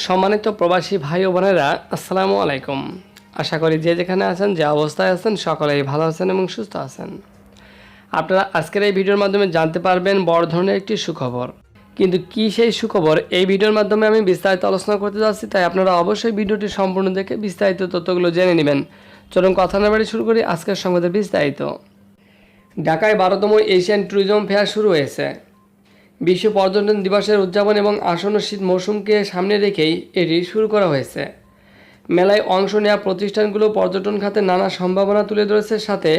সম্মানিত প্রবাসী ভাই ও বোনেরা, আসসালামু আলাইকুম। আশা করি যে যেখানে আছেন, যে অবস্থায় আছেন, সকলেই ভালো আছেন এবং সুস্থ আছেন। আপনারা আজকের এই ভিডিওর মাধ্যমে জানতে পারবেন বড় ধরনের একটি সুখবর। কিন্তু কি সেই সুখবর? এই ভিডিওর মাধ্যমে আমি বিস্তারিত আলোচনা করতে যাচ্ছি, তাই আপনারা অবশ্যই ভিডিওটি সম্পূর্ণ দেখে বিস্তারিত তথ্যগুলো জেনে নেবেন। চলুন কথা না বাড়ি শুরু করি আজকের সংবাদের বিস্তারিত। ঢাকায় বারোতম এশিয়ান ট্যুরিজম ফেয়ার শুরু হয়েছে। বিশ্ব পর্যটন দিবসের উদযাপন এবং আসন্ন শীত মৌসুমকে সামনে রেখেই এটি শুরু করা হয়েছে। মেলায় অংশ নেওয়া প্রতিষ্ঠানগুলো পর্যটন খাতে নানা সম্ভাবনা তুলে ধরেছে, সাথে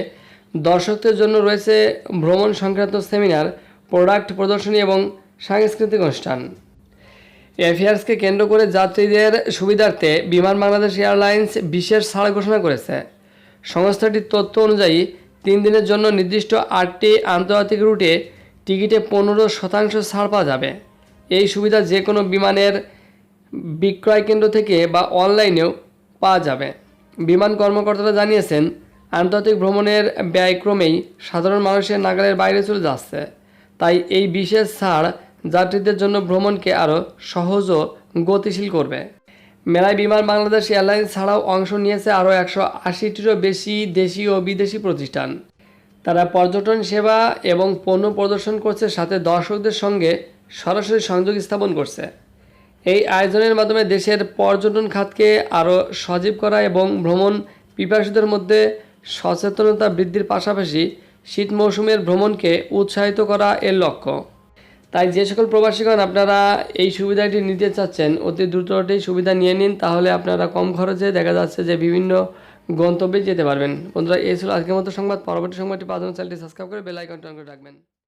দর্শকদের জন্য রয়েছে ভ্রমণ সংক্রান্ত সেমিনার, প্রোডাক্ট প্রদর্শনী এবং সাংস্কৃতিক অনুষ্ঠান। এফেয়ার্সকে কেন্দ্র করে যাত্রীদের সুবিধার্থে বিমান বাংলাদেশ এয়ারলাইন্স বিশেষ ছাড় ঘোষণা করেছে। সংস্থাটির তথ্য অনুযায়ী, তিন দিনের জন্য নির্দিষ্ট আটটি আন্তর্জাতিক রুটে টিকিটে পনেরো শতাংশ ছাড় পাওয়া যাবে। এই সুবিধা যে কোনো বিমানের বিক্রয় কেন্দ্র থেকে বা অনলাইনেও পাওয়া যাবে। বিমান কর্মকর্তারা জানিয়েছেন, আন্তর্জাতিক ভ্রমণের ব্যয়ক্রমেই সাধারণ মানুষের নাগালের বাইরে চলে যাচ্ছে। তাই এই বিশেষ ছাড় যাত্রীদের জন্য ভ্রমণকে আরও সহজ ও গতিশীল করবে। মেলায় বিমান বাংলাদেশ এয়ারলাইন্স ছাড়াও অংশ নিয়েছে আরও একশো আশিটিরও বেশি দেশি ও বিদেশি প্রতিষ্ঠান। তারা পর্যটন সেবা এবং পণ্য প্রদর্শন করছে সাথে দর্শকদের সঙ্গে সরাসরি সংযোগ স্থাপন করছে। এই আয়োজনের মাধ্যমে দেশের পর্যটন খাতকে আরও সজীব করা এবং ভ্রমণ পিপাসুদের মধ্যে সচেতনতা বৃদ্ধির পাশাপাশি শীত মৌসুমের ভ্রমণকে উৎসাহিত করা এর লক্ষ্য। তাই যে সকল প্রবাসীগণ আপনারা এই সুবিধাটি নিতে চাচ্ছেন, অতি দ্রুতটি সুবিধা নিয়ে নিন, তাহলে আপনারা কম খরচে দেখা যাচ্ছে যে বিভিন্ন গন্তব্যে যেতে পারবেন। বন্ধুরা, এই ছিল আজকের মতো সংবাদ। পরবর্তী সংবাদটি পাওয়ার জন্য চ্যানেলটি সাবস্ক্রাইব করে বেল আইকনটি করে রাখবেন।